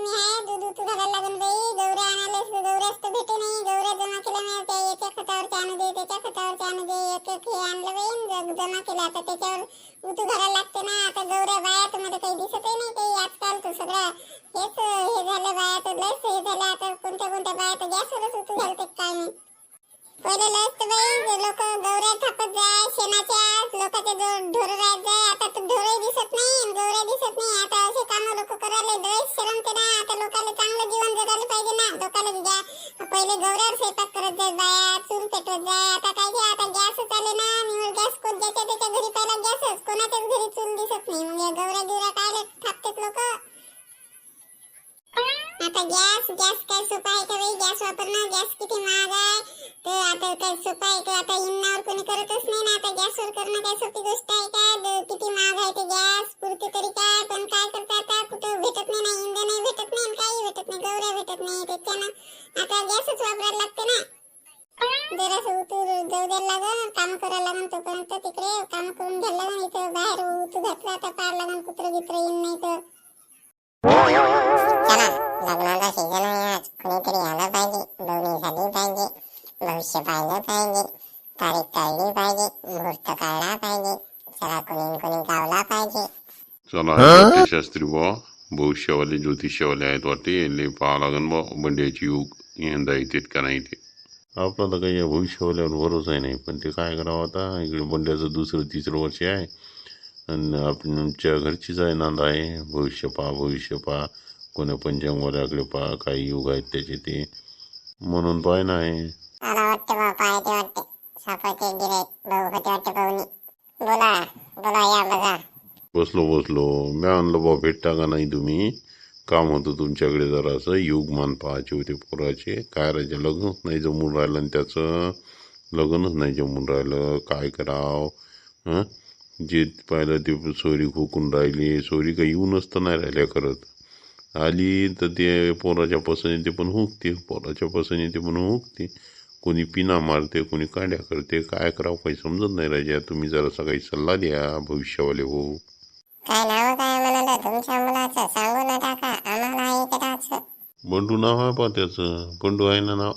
मी आहे दूध उतू घालायला लागून बाई गौऱ्या आणायला गौऱ्याच तर भेटे नाही गौऱ्या जमा केल्या मी त्या याच्या खतावरती आणू दे त्याच्या खतावरती आणू दे. एक एक हे आणलं बाई ज- जमा केलं. आता त्याच्यावर उतू घालायला लागते ना. आता गौऱ्या बाया तुम्हाला काही दिसतही नाही काही. आजकाल तर सगळं हेच हे झालं बाया तर लस हे झालं आता कोणत्या कोणत्या बाया तर गॅसवरच उतू घालते काय नाही. पहिले लस तर बाई लोक गौऱ्या थापत जाय शेणाच्या लोकांचे ढोर राहत जाय ज्याच्या त्याच्या घरी पहिला गॅसच. कोणाच्याच घरी चूल दिसत नाही. मग या गौऱ्या गिवऱ्या काय थापतात लोक? आता गॅस गॅस काय सोपा आहे का बाई? गॅस वापरणं? गॅस किती महाग आहे? तर आता काय सोपा आहे का? आता इंनावर कोणी करतच नाही ना. आता गॅसवर करणं काय सोपी गोष्ट आहे का? किती महाग आहे ते गॅस? पुरते तरी जरासं उतू जाऊ द्यायला लागन काम करायला लागन तोपर्यंत तिकडे काम करून घ्यायला लागन इथं बाहेर उतू घातलं आता पार लागन कुत्र गित्र येईन नाही तर. चला लग्नाचा सीझन आहे आज. कोणीतरी आलं पाहिजे दोन्ही झाली पाहिजे भविष्य पाहिलं पाहिजे तारीख काढली पाहिजे मुहूर्त काढला पाहिजे चला कोणी कोणी गावला पाहिजे. चला हे? शास्त्री बा भविष्यवाले ज्योतिष्यवाले आहेत वाटते यांनी पाहा लागन बा बंड्याची युग यंदा येतात का नाही ते. आपला तर काही या भविष्यवाल्यावर भरोसा नाही. पण ते काय करावं आता? इकडे बंड्याचं दुसरं तिसरं वर्ष आहे. आणि आमच्या घरचीच आहे नांद आहे. भविष्य पहा भविष्य पहा. कोण्या पंचांगवाल्याकडे पहा काही युग आहेत त्याचे ते. म्हणून पाय नाही बसलो बसलो. मी आणलं बा भेटता का नाही तुम्ही. काम होतं तुमच्याकडे जरा असं युगमान पाहायचे होते पोराचे. काय राहायचे? लग्नच नाही जमून राहिलं आणि त्याचं लग्नच नाही जमून राहिलं. काय करावं? हां? जे पाहिलं ते सोयरी खोकून राहिली. सोयरी काही येऊनच तर नाही राहिल्या करत. आली तर ते पोराच्या पसंत पण हुकते. पोराच्या पसंत पण हुकते. कोणी पिना मारते कोणी कांड्या करते. काय करावं काही समजत नाही राजा तुम्ही जरासा काही सल्ला द्या भविष्यवाले हो. काय नाव काय म्हणाल तुमच्या मुलाचं सांगू न टाका आम्हाला ऐकताच बंडू नाव आहे पा त्याचं. बंडू आहे ना नाव?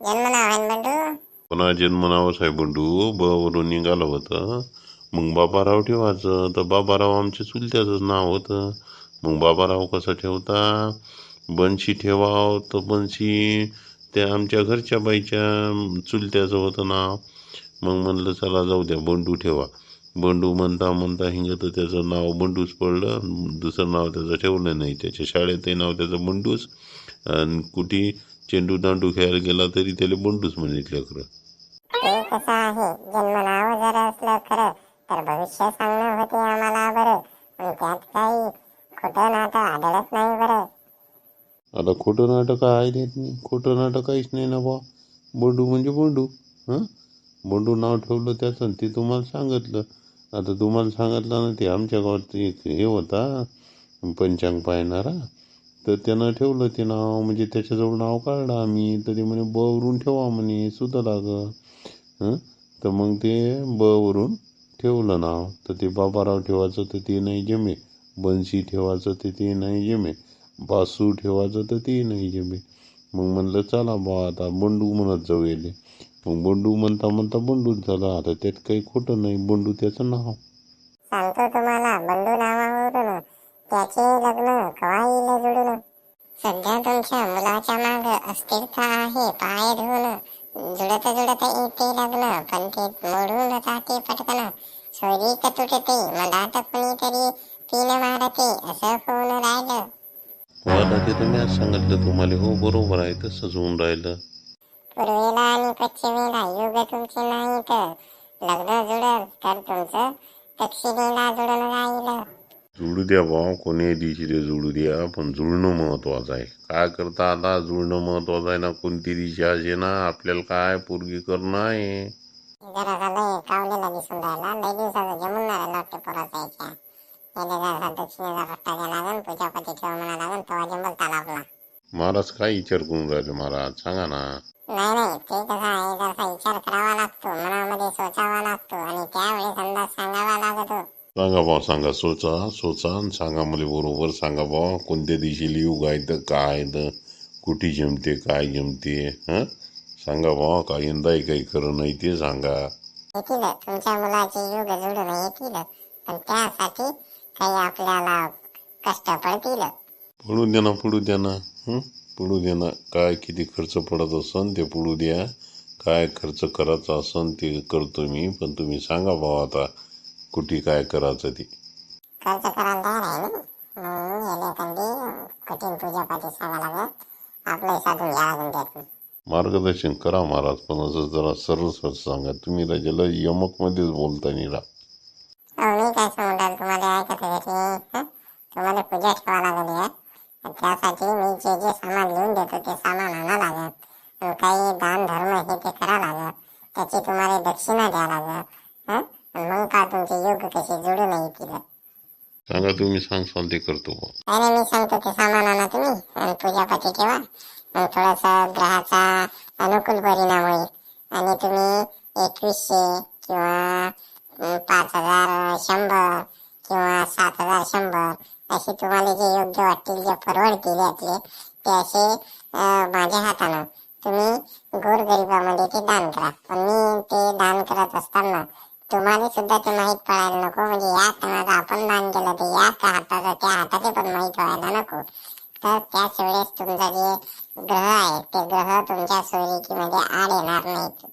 जन्म नाव आहे ना बंडू? पण जन्म नावच आहे बंडू. ब वरून निघालं होतं. मग बाबाराव ठेवायचं. तर बाबाराव आमच्या चुलत्याचंच नाव होतं. मग बाबाराव कसं ठेवता? बनशी ठेवाव. तर बनशी त्या आमच्या घरच्या बाईच्या चुलत्याचं होतं नाव. मग म्हणलं चला जाऊ द्या बंडू ठेवा. बंडू म्हणता म्हणता हिंगत त्याचं नाव बंडूच पडलं. दुसरं नाव त्याचं ठेवलं नाही. त्याच्या शाळेतही नाव त्याचं बंडूच आणि कुठे चेंडू दांडू खेळायला गेला तरी त्याला बंडूच म्हणायचं खरं. ते कसं आहे? जन्म नाव जर असलं खरं तर भविष्य सांगणं होते आम्हाला बरं. पण त्यात काही खोटं नाटं आढळत नाही बरं. आता खोटं नाटक आहे देत नाही खोटं नाटक काहीच नाही ना बा. बंडू म्हणजे बंडू हां? बंडू नाव ठेवलं त्याचं ते तुम्हाला सांगितलं. आता तुम्हाला सांगितलं ना ते आमच्या गावात एक हे होता पंचांग पाहणारा तर त्यानं ठेवलं ते नाव म्हणजे त्याच्याजवळ नाव काढलं आम्ही. तर ते म्हणे ब वरून ठेवा म्हणे सुद्धा लाग. तर मग ते ब वरून ठेवलं नाव. तर ते बाबाराव ठेवायचं तर ते नाही जमे. बन्सी ठेवायचं तर ते नाही जमे. बासू ठेवायचं तर ते नाही जमे. मग म्हणलं चला बा आता बंडू म्हणत जाऊ येले. मग बंडू म्हणता म्हणता बंडूच झाला. आता त्यात काही खोटं नाही बंडू त्याचं नाव. सांगतो तुम्हाला बंडू नावावरून त्याचे लग्न कवा येईल जुळून सध्या तुमच्या मुलाच्या माग अस्थिरता आहे पाय धुवून. जुळत जुळत येते लग्न पण ते मोडून जाते पटकन. सोयरी तुटते मधात कोणीतरी तीन मारते असं होऊन राहिलं. आता ते तुम्ही आज सांगितलं तुम्हाला. हो बरोबर आहे तसंच होऊन राहिलं. पूर्वेला आणि पश्चिमेला युग तुमचे नाही तर लग्न जुळल तर तुमचं दक्षिणेला जुळून राहिलं. जुळू द्या भाऊ कोणी दिवशी ते जुळू द्या पण जुळणं महत्वाचं आहे. काय करता आता? जुळणं महत्वाचं आहे ना कोणती दिशा असे ना आपल्याला काय पूर्गी करणं आहे? जरा झालंय कावलेला दिसून राहिला. लय दिवसाचं जमून नाही राहिला वाटते पोराचा याच्या याला जरा दक्षिणेचा पट्टा द्या लागन पूजापती ठेव म्हणा लागन तेव्हा जमल तालाबला महाराज काय विचार करून राहिले महाराज? सांगा ना. नाही नाही. ते कसं आहे जरासा विचार करावा लागतो. मनामध्ये सोचावा लागतो आणि त्यावेळेस अंदाज सांगावा लागतो. सांगा बा सांगा. सोचा सोचा आणि सांगा मला बरोबर. सांगा बा कोणत्या दिवशी लिहू काय तर काय तर कुठे जमते काय जमते? हां? सांगा बा काय यंदाही काही खरं नाही ते सांगा. येतील. तुमच्या मुलाचे योग जुळून येतील. पण त्यासाठी काही आपल्याला कष्ट पडतील. पडू द्या ना पडू द्या ना. हं? पडू द्या ना काय किती खर्च पडत असन ते पडू द्या. काय खर्च करायचा असन ते करतो मी. पण तुम्ही सांगा भाऊ आता कुठे काय करायचं ते. खर्च करायला तयार आहे ना मग याले कंदी कठीण पूजापाठी सांगा लागत आपलं साधून घ्या लागून त्यातून. मार्गदर्शन करा महाराज पण असं जरा सरळ सरळ सांगा. तुम्ही राजाला यमकमध्येच बोलता निरा. अहो मी काय सांगणार तुम्हाला ऐकत तुम्हाला पूजा ठेवा लागली आहे त्यासाठी मी जे जे सामान लिहून देतो ते सामान आणा लागत काही दान धर्म हे ते करा लागत त्याची तुम्हाला दक्षिणा द्या लागत मग का तुमचे योग कसे येतील सांगा तुम्ही सांगसाल ते करतो नाही, मी सांगतो ते सामान आणा तुम्ही. आणि ठेवा. आणि थोडासा ग्रहाचा अनुकूल परिणाम होईल. आणि तुम्ही एकवीसशे किंवा पाच हजार शंभर किंवा सात हजार शंभर असे तुम्हाला जे योग्य वाटतील जे परवडतील यातले ते असे माझ्या हातानं तुम्ही गोरगरिबामध्ये ते दान करा. पण मी ते दान करत असताना तुम्हाला सुद्धा ते माहीत पडायला नको. म्हणजे या क्षणात आपण दान केलं ते या हाताचं त्या हाताचे पण माहीत व्हायला नको. तर त्याच वेळेस तुमचा जे ग्रह आहे ते ग्रह तुमच्या सोयरीकीमध्ये म्हणजे आड येणार नाहीत.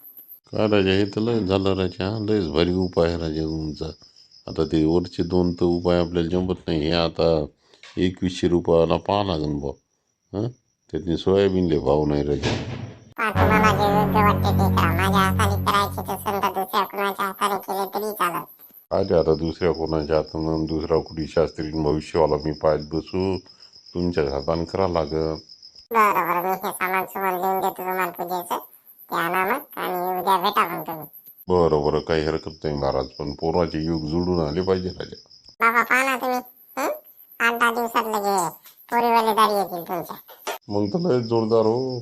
काय राजा हे तर लय झालं राजा. लयच भारी उपाय राजा तुमचा. आता ते वरचे दोन तर उपाय आपल्याला जमत नाही. हे आता एकवीसशे रुपयाला पाहा लागेल बुवा. हां? त्यातनी सोयाबीनले भाव नाही चालत आले आता दुसऱ्या कोणाच्या हातानं दुसरा कुठे शास्त्री भविष्यवाला मी पाहत बसू. तुमच्या हातानं करा लागत बरं बरं मी हे सामान सुमान लिहून देतो तुम्हाला पूजेचं. ते आणा मग आणि उद्या भेटा बरं बरं. काही हरकत नाही महाराज पण पोराचे युग जुळून आले पाहिजे राजा बाबा पहा ना तुम्ही. हं? आठ दहा दिवसात लगे पोरीवाले दारी येतील तुमच्या. मग तर लय जोरदार हो.